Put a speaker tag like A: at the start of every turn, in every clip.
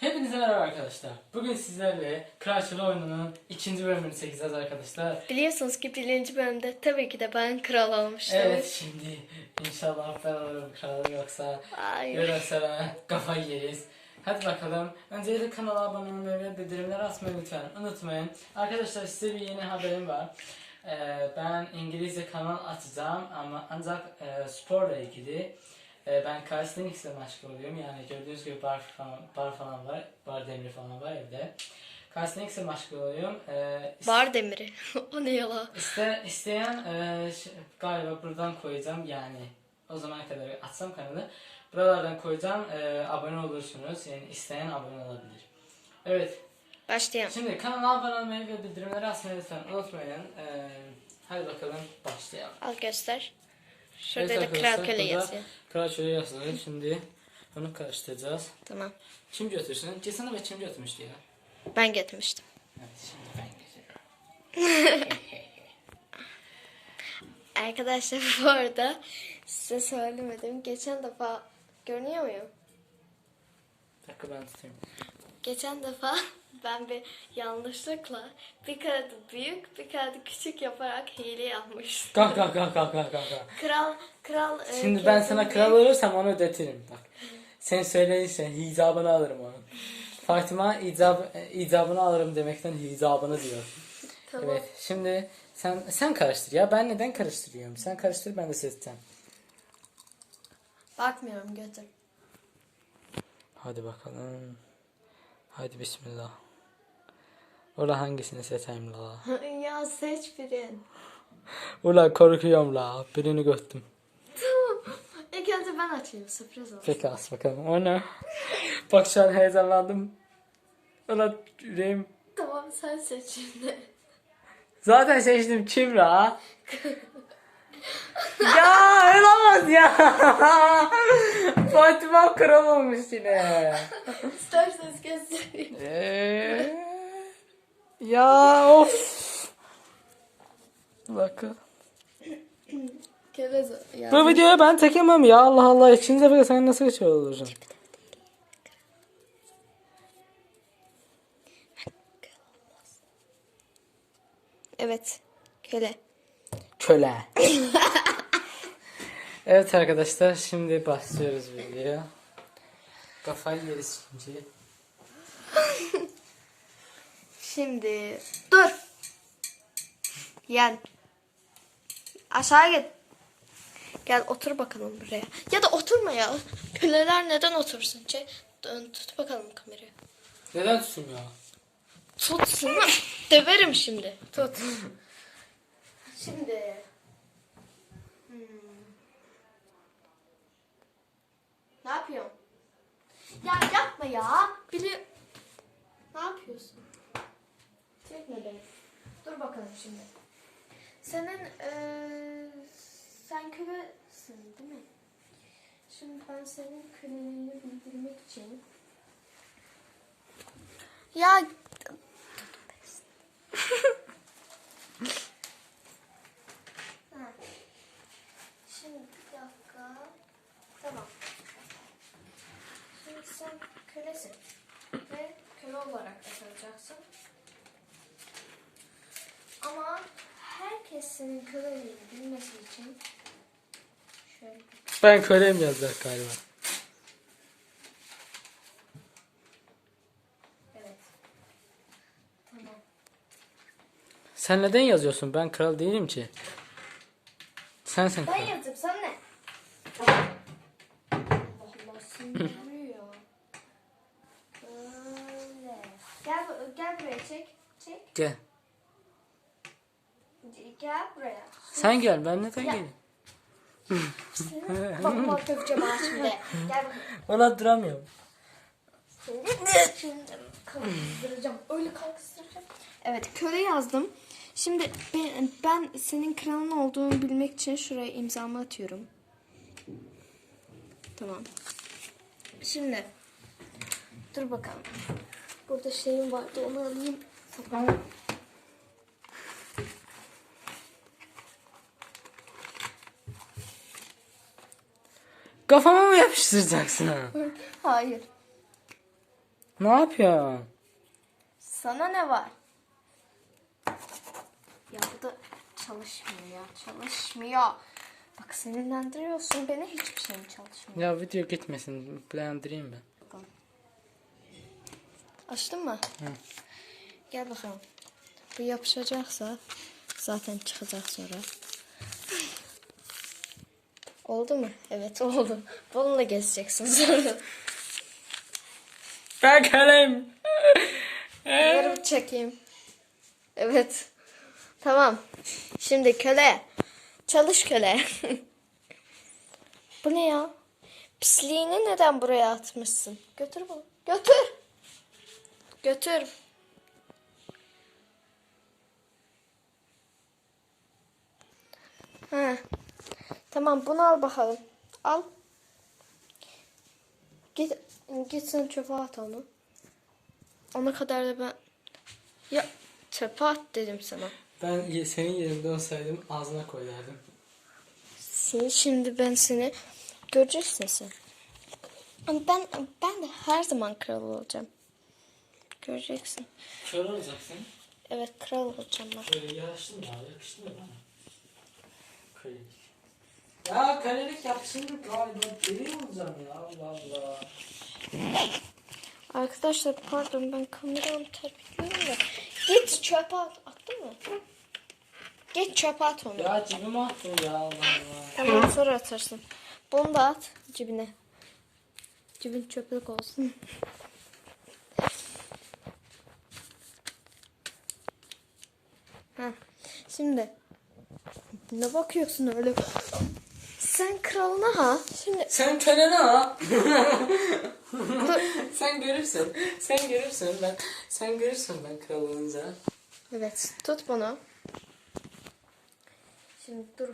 A: Hepinize merhaba arkadaşlar. Bugün sizlerle Crash Royale oyununun ikinci bölümünü çekeceğiz arkadaşlar.
B: Biliyorsunuz ki birinci bölümde tabii ki de ben kral olmuştum.
A: Evet şimdi inşallah ben olurum kral yoksa Hayır. yoksa ben kafayı yeriz. Hadi bakalım. Öncelikle kanala abone olmayı ve bildirimleri açmayı lütfen unutmayın. Arkadaşlar size bir yeni haberim var. Ee, ben İngilizce kanal açacağım ama ancak e, sporla ilgili. Ee, ben calisthenics'le meşgul oluyorum. Yani gördüğünüz gibi bar falan, bar falan var. Bar demiri falan var evde. Calisthenics'le meşgul oluyorum.
B: E, Bar demiri. o ne yala?
A: İste, isteyen e, galiba buradan koyacağım yani. O zamana kadar atsam kanalı. Buralardan koyacağım. E, abone olursunuz. Yani isteyen abone olabilir. Evet. Başlayalım. Şimdi kanala abone olmayı ve bildirimleri açmayı lütfen unutmayın. E, hadi bakalım başlayalım.
B: Al göster. Şurada evet da kral köle yazıyor.
A: Kral köle yazıyor. Şimdi onu karıştıracağız. Tamam. Kim götürsün? Cesana ve kim götürmüştü ya?
B: Ben götürmüştüm. Arkadaşlar bu arada size söylemedim. Geçen defa görünüyor muyum?
A: Bir dakika ben tutayım.
B: Geçen defa ben bir yanlışlıkla bir kağıdı büyük bir kağıdı küçük yaparak hile yapmıştım.
A: Kalk kalk kalk kalk kalk kalk.
B: Kral kral e,
A: Şimdi ben sana kral olursam onu ödetirim bak. Sen söylediysen hizabını alırım onu. Fatima icab, e, icabını alırım demekten hizabını diyor. tamam. Evet şimdi sen sen karıştır ya ben neden karıştırıyorum? Sen karıştır ben de seçeceğim.
B: Bakmıyorum götür.
A: Hadi bakalım. Hadi bismillah. Ula hangisini seçeyim la?
B: ya seç birin.
A: Ula korkuyorum la. Birini göttüm.
B: Tamam. İlk önce ben açayım sürpriz olsun.
A: Peki as bakalım. O ne? Bak şu an heyecanlandım. Ula yüreğim.
B: Tamam sen seç şimdi.
A: Zaten seçtim kim la? ya olamaz ya. Fatma kral olmuş yine.
B: İsterseniz göstereyim. Ee,
A: ya of. Bakın. Kebez yani. Bu videoya ben tekemem ya Allah Allah. İçinize bile sen nasıl geçiyor olacaksın?
B: Evet. Köle
A: köle. evet arkadaşlar şimdi başlıyoruz video. Kafayı yeriz şimdi.
B: Şimdi dur. Yani Aşağı git. Gel otur bakalım buraya. Ya da oturma ya. Köleler neden otursun? Şey, tut bakalım kamerayı.
A: Neden tutsun ya?
B: Tutsun. Döverim şimdi. Tut. Şimdi. Hmm. Ne yapıyorsun? Ya yapma ya. Biri... Ne yapıyorsun? Çekme beni. Dur bakalım şimdi. Senin ee, sen kölesin değil mi? Şimdi ben senin köleliğini bildirmek için. Ya senin köleliğini bilmesi için
A: şöyle Ben köleyim yazdılar galiba. Sen neden yazıyorsun? Ben kral değilim ki. sen. Ben kral.
B: yazdım sana ne? Allah Allah Böyle. Gel, gel buraya çek. Çek. Gel. Gel buraya.
A: Sen gel ben neden Gel. geleyim?
B: Bak bak döveceğim ha Gel bakayım.
A: Valla duramıyorum.
B: Şimdi şimdi kalkıştıracağım. Öyle kalkıştıracağım. Evet köle yazdım. Şimdi ben, ben senin kralın olduğunu bilmek için şuraya imzamı atıyorum. Tamam. Şimdi dur bakalım. Burada şeyim vardı onu alayım. Tamam.
A: Kafama mı yapıştıracaksın? Hayır. Ne yapıyorsun?
B: Sana ne var? Ya bu da çalışmıyor ya. Çalışmıyor. Bak sinirlendiriyorsun beni hiçbir şeyim çalışmıyor.
A: Ya video gitmesin. Beğendireyim ben. Bakalım.
B: Açtın mı? Hı. Gel bakalım. Bu yapışacaksa zaten çıkacak sonra. Oldu mu? Evet oldu. Bununla gezeceksin sonra.
A: Bakalım.
B: Yarım çekeyim. Evet. Tamam. Şimdi köle. Çalış köle. Bu ne ya? Pisliğini neden buraya atmışsın? Götür bunu. Götür. Götür. Ha. Tamam bunu al bakalım. Al. Git, gitsin çöpe at onu. Ona kadar da ben... Ya çöpe at dedim sana.
A: Ben senin yerinde olsaydım ağzına koyardım.
B: Seni, şimdi ben seni göreceksin sen. ben, ben de her zaman kral olacağım. Göreceksin.
A: Kral olacaksın.
B: Evet kral olacağım ben.
A: Şöyle yaraştın mı abi? mı bana? Kral. Ya kalelik yapsın galiba geri olacağım ya Allah Allah.
B: Arkadaşlar pardon ben kameramı tepkiyorum da. Git çöpe at. Attın mı? Git çöpe at onu.
A: Ya cebime attım ya Allah Allah.
B: Tamam sonra atarsın. Bunu da at cebine. Cebin çöplük olsun. ha. Şimdi ne bakıyorsun öyle? Sen kralına ha. Şimdi
A: Sen kenara ha. sen görürsün. Sen görürsün ben. Sen görürsün ben kral olunca.
B: evet tut bunu. Şimdi dur.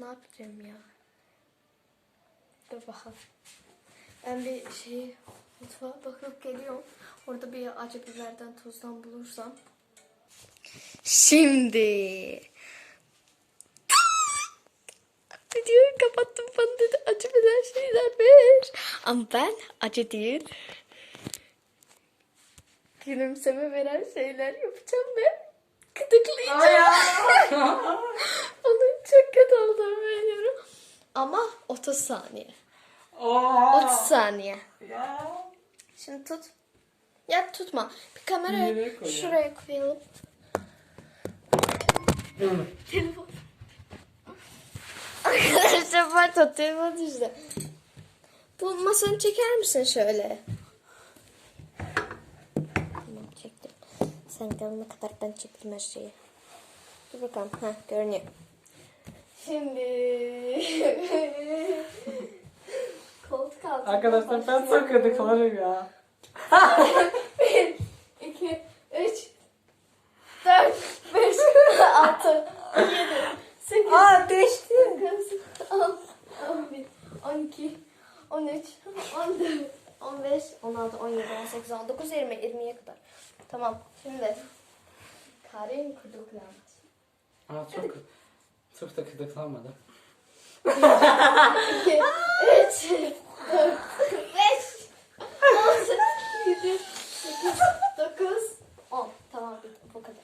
B: Ne yapacağım ya? Dur bakalım. Ben bir şey mutfağa bakıp geliyorum. Orada bir acı biberden tuzdan bulursam Şimdi kapattım bana dedi acı veren şeyler ver. Ama ben acı değil. Gülümseme veren şeyler yapacağım ve gıdıklayacağım. Onun çok kötü olduğunu biliyorum. Ama 30 saniye. Oo. 30 saniye. Ya. Şimdi tut. Ya tutma. Bir kamerayı Nereye şuraya koyalım. Telefon sefer totemi düştü. Bu masanı çeker misin şöyle? Tamam çektim. Sen gelene kadar ben çektim her şeyi. Dur bakalım. Ha görünüyor. Şimdi... Koltuk altı.
A: Arkadaşlar ben sakındık sanırım ya.
B: 13, 14, 15, 16, 17, 18, 19, 20, 20'ye kadar. Tamam. Şimdi Karin kuduklanmış.
A: Aa çok çok da kıdıklanmadı. 1, 2, 3,
B: 4, 5, 6, 7, 8, 9, 10. Tamam bu kadar.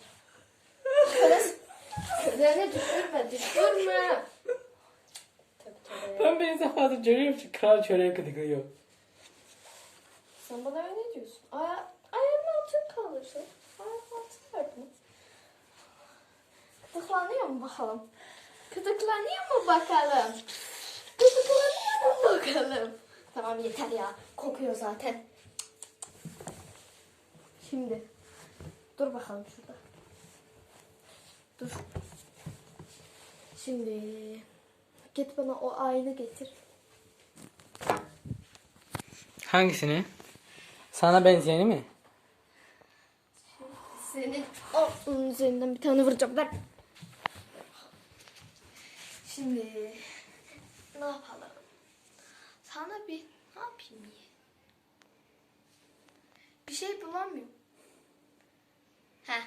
B: Kız, kızlarını düşürme, düşürme.
A: 인사하면서 조림씩 그런 저렇게 되고요.
B: Sen bana öyle diyorsun. Aya ayağımın altın kalırsın. Ayağımın altın verdiniz. Kıtıklanıyor mu bakalım? Kıtıklanıyor mu bakalım? Kıtıklanıyor mu bakalım? Tamam yeter ya. Kokuyor zaten. Şimdi. Dur bakalım şurada. Dur. Şimdi. Git bana o aynı getir.
A: Hangisini? Sana benzeyeni mi?
B: Senin o onun üzerinden bir tane vuracağım ben. Şimdi ne yapalım? Sana bir ne yapayım diye. Bir şey bulamıyorum. He.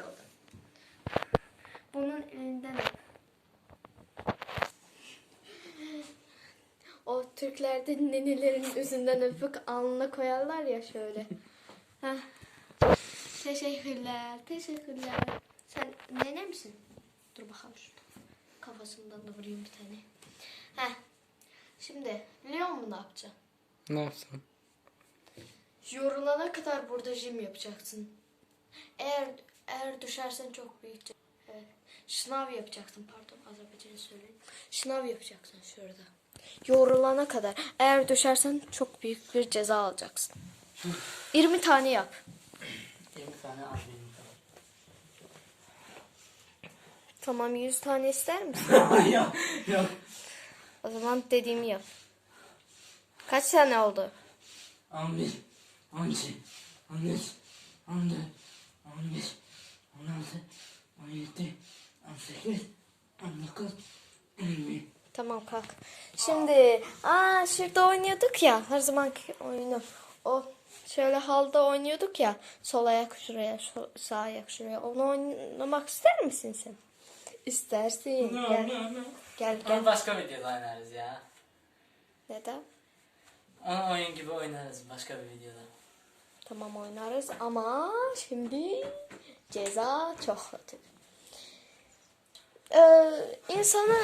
B: Oldu. Bunun elinden al. o Türklerde nenelerin üzünden öpüp alnına koyarlar ya şöyle. Heh. Teşekkürler, teşekkürler. Sen nene misin? Dur bakalım şurada. Kafasından da vurayım bir tane. Heh. Şimdi Leon mu ne yapacak? Ne yapsam? Yorulana kadar burada jim yapacaksın. Eğer eğer düşersen çok büyük. Evet. Şınav yapacaksın pardon az önce şey söyledim. Şınav yapacaksın şurada. Yorulana kadar. Eğer düşersen çok büyük bir ceza alacaksın. 20 tane yap. 20 tane al Tamam 100 tane ister misin?
A: yok yok.
B: O zaman dediğimi yap. Kaç tane oldu?
A: 11, 12, 13, 14, 15, 16, 17, 18, 19,
B: 20. Tamam kalk. Şimdi aa şurada oynuyorduk ya her zamanki oyunu. O şöyle halda oynuyorduk ya sol ayak şuraya sağ ayak şuraya. Onu oynamak ister misin sen? İstersin. No, gel. No, no.
A: gel gel. Onu başka videoda oynarız ya. Neden? Onu oyun gibi oynarız başka bir videoda.
B: Tamam oynarız ama şimdi ceza çok kötü. Ee, insanı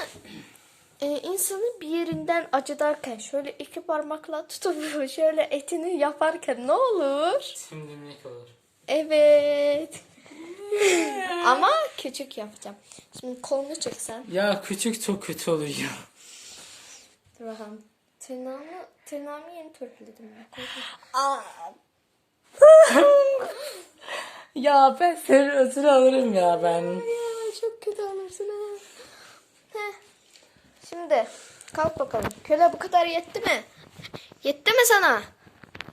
B: e, insanı bir yerinden acıdarken şöyle iki parmakla tutup şöyle etini yaparken ne olur?
A: Simdimlik olur.
B: Evet. Ama küçük yapacağım. Şimdi kolunu çeksen.
A: Ya küçük çok kötü oluyor.
B: Dur bakalım. Tırnağımı, tırnağımı yeni törpüledim.
A: ya ben senin özür alırım ya ben.
B: Ya çok kötü olursun ha. Heh. Şimdi kalk bakalım. Köle bu kadar yetti mi? Yetti mi sana?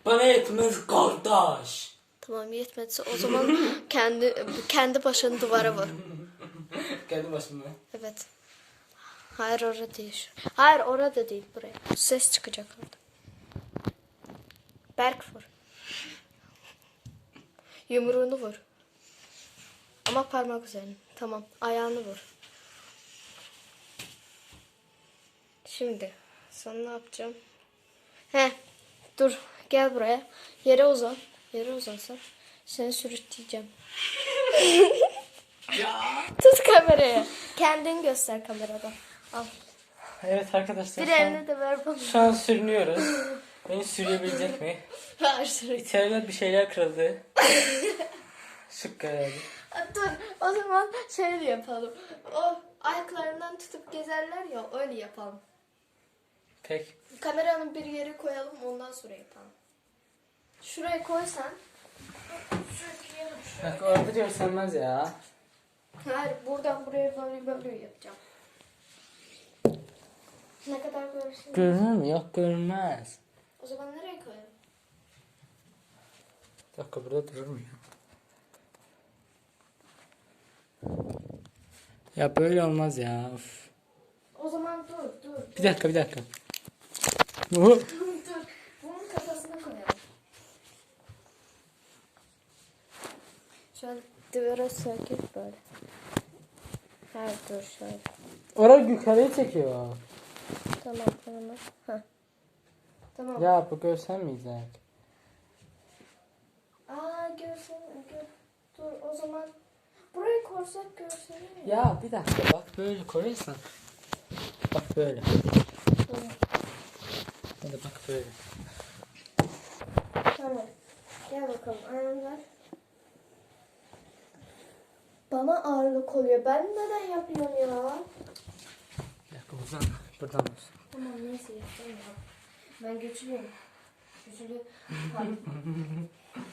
A: Bana yetmez kardeş.
B: Tamam yetmezse o zaman kendi kendi başını duvara vur.
A: kendi başını
B: Evet. Hayır orada değil. Hayır orada değil buraya. Ses çıkacak orada. Berk vur. Yumruğunu vur. Ama parmak üzerine. Tamam. Ayağını vur. Şimdi sana ne yapacağım? He dur gel buraya. Yere uzan. Yere uzan sen. Seni sürükleyeceğim. Tut kamerayı. Kendin göster kamerada. Al.
A: Evet arkadaşlar. Bir elini de ver bana. Şu an sürünüyoruz. Beni sürebilecek mi? Ver sürü. İçeriden bir şeyler kırıldı. Sık karardı.
B: Dur o zaman şöyle yapalım. O ayaklarından tutup gezerler ya öyle yapalım. Pek. Kameranın bir yere koyalım ondan sonra yapalım. Şuraya koysan.
A: Bak orada görselmez ya.
B: Hayır buradan buraya böyle böyle yapacağım. Ne kadar görürsün?
A: Görünür mü? Yok görünmez.
B: O zaman nereye koyalım?
A: Bir dakika burada durur mu ya? Ya böyle olmaz ya. Of.
B: O zaman dur dur.
A: Bir dakika bir dakika.
B: Bunu kafasına koyalım. Şu an duvara söküp böyle. Her dur şöyle.
A: Orada yukarıya çekiyor.
B: Tamam tamam. Heh.
A: Tamam. Ya bu görsen mi izler?
B: Aa görsen gör. Dur o zaman burayı korsak görsen.
A: Ya bir dakika bak böyle koyarsan. Bak böyle. Hadi bak böyle.
B: Tamam. Gel bakalım ayağımlar. Bana ağırlık oluyor. Ben neden yapıyorum ya?
A: Bir dakika buradan, buradan olsun.
B: Tamam neyse yapacağım ya. Ben götürüyorum. Götürüyorum.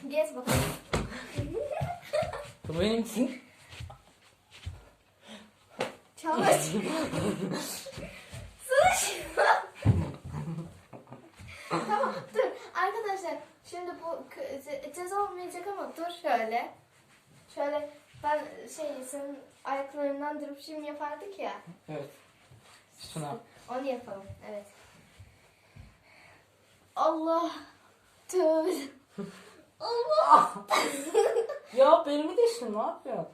B: Gez bakalım.
A: Bu benim için.
B: Çalış. Sıç. tamam dur arkadaşlar şimdi bu ceza olmayacak ama dur şöyle. Şöyle ben şey senin ayaklarından durup şimdi yapardık ya.
A: Evet. Suna.
B: Onu yapalım evet. Allah. Tövbe. Allah.
A: ya mi deştin ne yapıyorsun?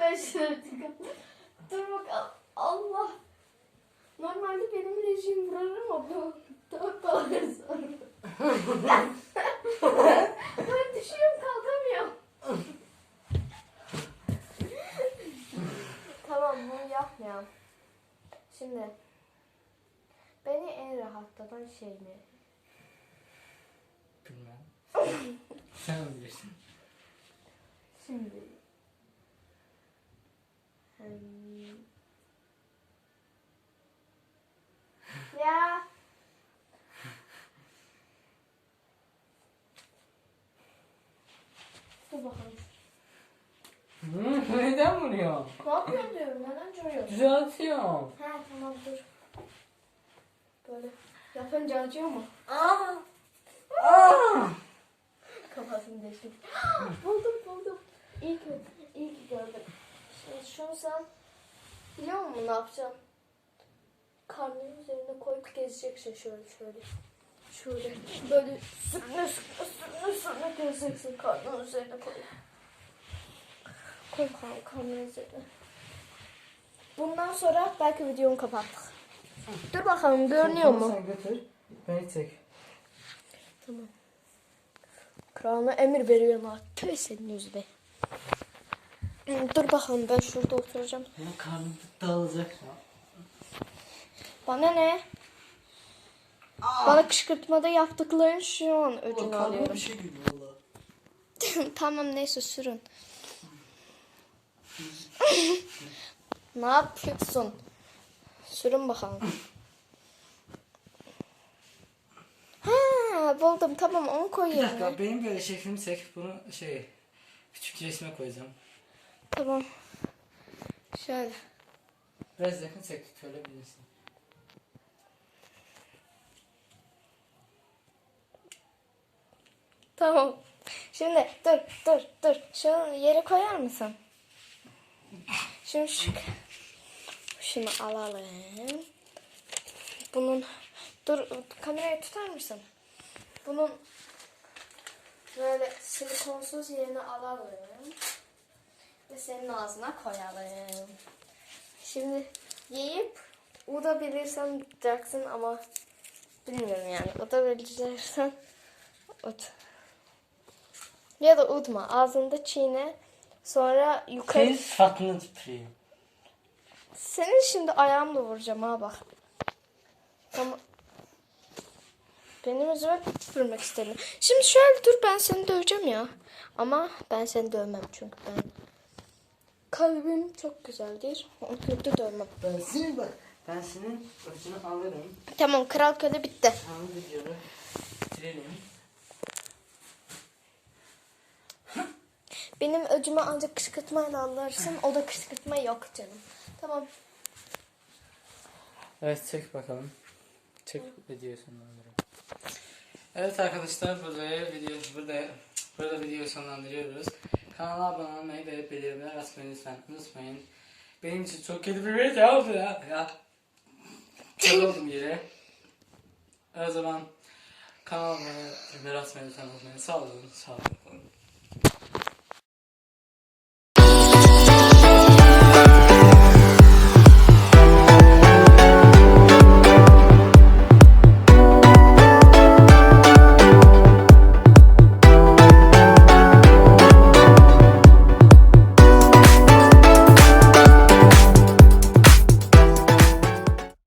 B: ben şöyle tıkıp. Dur bakalım. Allah. Normalde benim rejim vurar ama bu dört dolar sonra. ben düşüyorum şey kalkamıyorum. tamam bunu yapmayalım. Şimdi beni en rahatlatan şey mi?
A: Bilmem. Sen bilirsin.
B: Şimdi. Hmm. Ne yapıyorsun diyorum. Neden duruyorsun?
A: Düzeltiyor. Ha
B: tamam dur. Böyle yapınca acıyor mu? Aa! Aa! Ah! Kafasını deştim. buldum buldum. İyi ki, iyi ki gördüm. Şimdi şunu sen biliyor musun ne yapacağım? Karnının üzerine koyup gezeceksin şey şöyle şöyle. Şöyle böyle sürme sürme sürme sürme gezeceksin karnının üzerine koyup. Koy kamerayı. Bundan sonra belki videomu kapattık. Dur bakalım görünüyor mu? Sen
A: götür. Beni çek.
B: Tamam. Kralına emir veriyorlar. Tüy senin yüzüne. Dur bakalım ben şurada oturacağım.
A: Ya karnım dağılacak
B: Bana ne? Aa. Ah! Bana kışkırtmada yaptıkların şu an ödül alıyorum. bir şey gibi valla. tamam neyse sürün. ne yapıyorsun? Sürün bakalım. Ha buldum tamam onu Bir
A: dakika benim böyle şeklimi çek bunu şey küçük resme koyacağım.
B: Tamam. Şöyle.
A: Biraz yakın çek şöyle bilirsin.
B: Tamam. Şimdi dur dur dur. şu yeri koyar mısın? Şimdi şu, şunu alalım. Bunun dur kamerayı tutar mısın? Bunun böyle silikonsuz yerini alalım. Ve senin ağzına koyalım. Şimdi yiyip bilirsen duracaksın ama bilmiyorum yani bilirsen ut. Ya da utma ağzında çiğne Sonra yukarı... Senin saçını tutayım. Senin şimdi ayağımla vuracağım ha bak. Tamam. Benim yüzüme vurmak istedim. Şimdi şöyle dur ben seni döveceğim ya. Ama ben seni dövmem çünkü ben. Kalbim çok güzeldir. Onu kötü da dövmem.
A: Ben seni bak. Ben senin ölçünü alırım.
B: Tamam kral köle bitti.
A: Tamam gidiyorum. Bitirelim.
B: Benim öcümü ancak kışkırtmayla alırsın. O da kışkırtma yok canım. Tamam.
A: Evet çek bakalım. Çek videosunu. Evet arkadaşlar burada video burada burada videoyu sonlandırıyoruz. Kanala abone olmayı ve bildirimleri açmayı lütfen unutmayın. Benim için çok kötü bir video oldu ya. ya. Çok oldum yere. O zaman kanala abone olmayı, bildirimleri açmayı lütfen unutmayın. Sağ olun, sağ olun.